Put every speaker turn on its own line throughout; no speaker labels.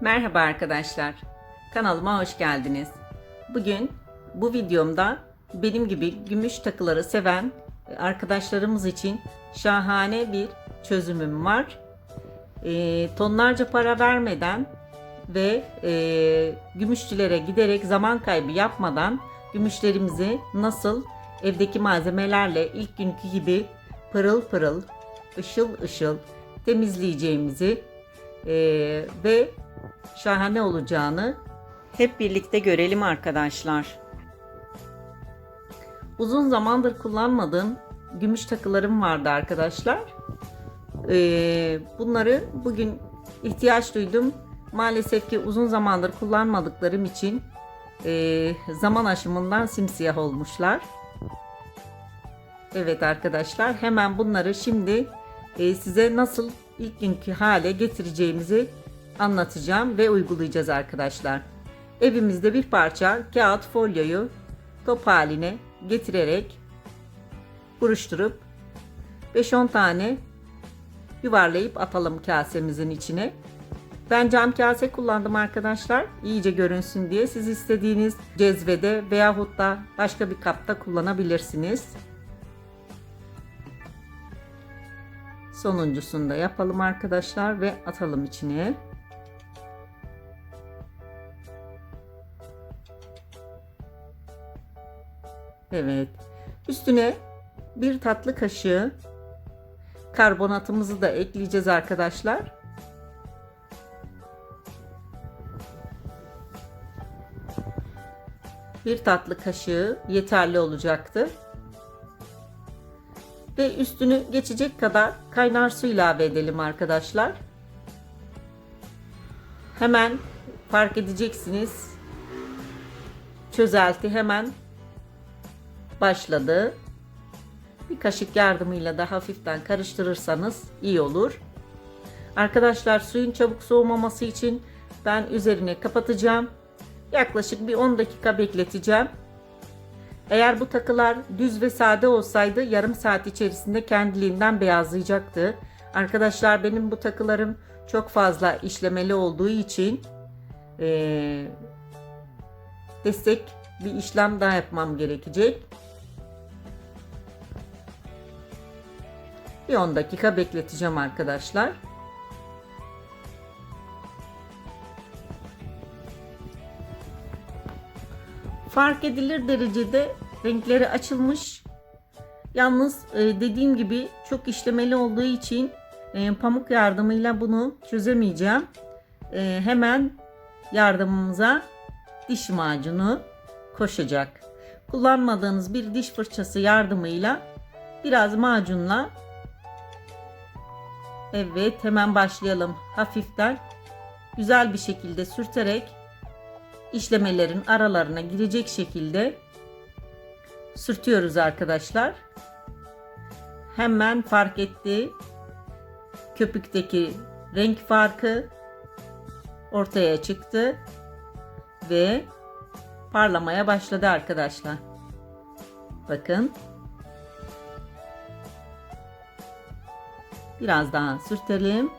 Merhaba arkadaşlar. Kanalıma hoş geldiniz. Bugün bu videomda benim gibi gümüş takıları seven arkadaşlarımız için şahane bir çözümüm var. Ee, tonlarca para vermeden ve e, gümüşçülere giderek zaman kaybı yapmadan gümüşlerimizi nasıl evdeki malzemelerle ilk günkü gibi pırıl pırıl, ışıl ışıl temizleyeceğimizi e, ve şahane olacağını hep birlikte görelim arkadaşlar. Uzun zamandır kullanmadığım gümüş takılarım vardı arkadaşlar. Ee, bunları bugün ihtiyaç duydum. Maalesef ki uzun zamandır kullanmadıklarım için e, zaman aşımından simsiyah olmuşlar. Evet arkadaşlar hemen bunları şimdi e, size nasıl ilk günkü hale getireceğimizi anlatacağım ve uygulayacağız arkadaşlar. Evimizde bir parça kağıt folyoyu top haline getirerek buruşturup 5-10 tane yuvarlayıp atalım kasemizin içine. Ben cam kase kullandım arkadaşlar. İyice görünsün diye. Siz istediğiniz cezvede veyahut da başka bir kapta kullanabilirsiniz. Sonuncusunu da yapalım arkadaşlar ve atalım içine. Evet. Üstüne bir tatlı kaşığı karbonatımızı da ekleyeceğiz arkadaşlar. Bir tatlı kaşığı yeterli olacaktır. Ve üstünü geçecek kadar kaynar su ilave edelim arkadaşlar. Hemen fark edeceksiniz. Çözelti hemen başladı. Bir kaşık yardımıyla da hafiften karıştırırsanız iyi olur. Arkadaşlar suyun çabuk soğumaması için ben üzerine kapatacağım. Yaklaşık bir 10 dakika bekleteceğim. Eğer bu takılar düz ve sade olsaydı yarım saat içerisinde kendiliğinden beyazlayacaktı. Arkadaşlar benim bu takılarım çok fazla işlemeli olduğu için ee, destek bir işlem daha yapmam gerekecek. Bir 10 dakika bekleteceğim arkadaşlar. Fark edilir derecede renkleri açılmış. Yalnız e, dediğim gibi çok işlemeli olduğu için e, pamuk yardımıyla bunu çözemeyeceğim. E, hemen yardımımıza diş macunu koşacak. Kullanmadığınız bir diş fırçası yardımıyla biraz macunla Evet hemen başlayalım hafiften güzel bir şekilde sürterek işlemelerin aralarına girecek şekilde sürtüyoruz arkadaşlar. Hemen fark etti köpükteki renk farkı ortaya çıktı ve parlamaya başladı arkadaşlar. Bakın. Biraz daha sürtelim.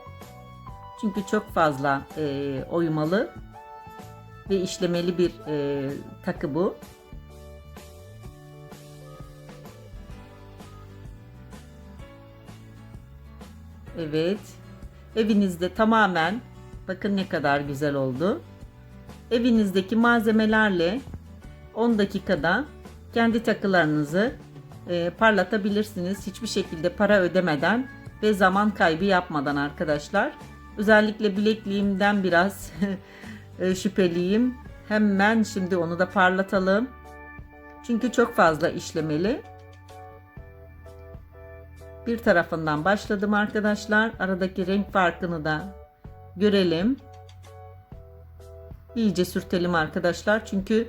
Çünkü çok fazla e, oymalı ve işlemeli bir e, takı bu. Evet. Evinizde tamamen bakın ne kadar güzel oldu. Evinizdeki malzemelerle 10 dakikada kendi takılarınızı e, parlatabilirsiniz. Hiçbir şekilde para ödemeden ve zaman kaybı yapmadan arkadaşlar. Özellikle bilekliğimden biraz e, şüpheliyim. Hemen şimdi onu da parlatalım. Çünkü çok fazla işlemeli. Bir tarafından başladım arkadaşlar. Aradaki renk farkını da görelim. İyice sürtelim arkadaşlar. Çünkü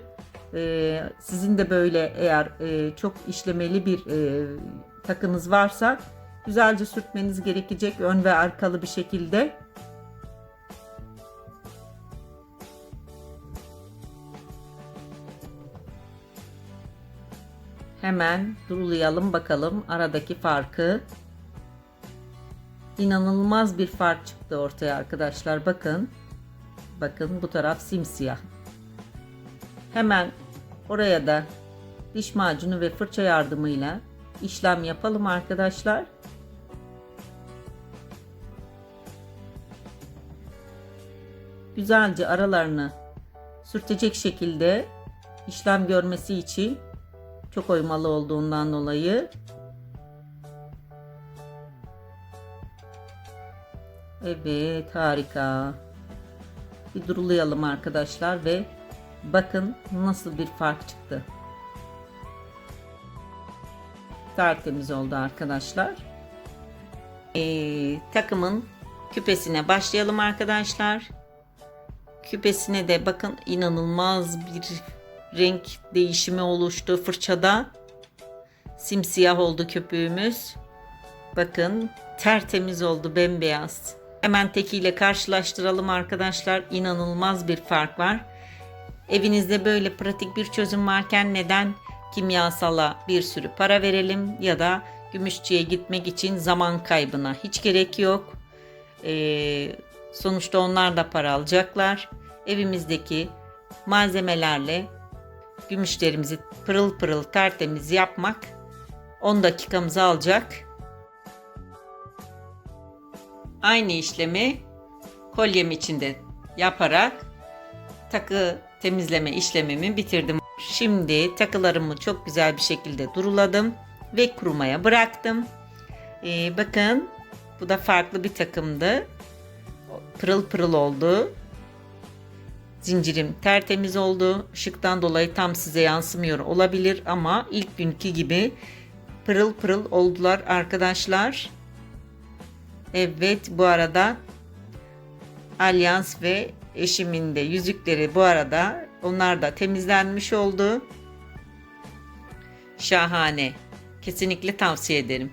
e, sizin de böyle eğer e, çok işlemeli bir e, takınız varsa güzelce sürtmeniz gerekecek ön ve arkalı bir şekilde. Hemen durulayalım bakalım aradaki farkı. İnanılmaz bir fark çıktı ortaya arkadaşlar bakın. Bakın bu taraf simsiyah. Hemen oraya da diş macunu ve fırça yardımıyla işlem yapalım arkadaşlar. Güzelce aralarını sürtecek şekilde işlem görmesi için çok oymalı olduğundan dolayı Evet harika. Bir durulayalım arkadaşlar ve bakın nasıl bir fark çıktı. Tertemiz oldu arkadaşlar. Ee, takımın küpesine başlayalım arkadaşlar. Küpesine de bakın inanılmaz bir renk değişimi oluştu fırçada. Simsiyah oldu köpüğümüz. Bakın tertemiz oldu bembeyaz. Hemen tekiyle karşılaştıralım arkadaşlar. İnanılmaz bir fark var. Evinizde böyle pratik bir çözüm varken neden kimyasala bir sürü para verelim ya da gümüşçüye gitmek için zaman kaybına hiç gerek yok. Ee, sonuçta onlar da para alacaklar. Evimizdeki malzemelerle gümüşlerimizi pırıl pırıl tertemiz yapmak 10 dakikamızı alacak. Aynı işlemi kolyem içinde yaparak takı temizleme işlemimi bitirdim. Şimdi takılarımı çok güzel bir şekilde duruladım ve kurumaya bıraktım. Ee, bakın bu da farklı bir takımdı. Pırıl pırıl oldu. Zincirim tertemiz oldu. Işıktan dolayı tam size yansımıyor olabilir ama ilk günkü gibi pırıl pırıl oldular arkadaşlar. Evet bu arada Alyans ve eşimin de yüzükleri bu arada onlar da temizlenmiş oldu. Şahane. Kesinlikle tavsiye ederim.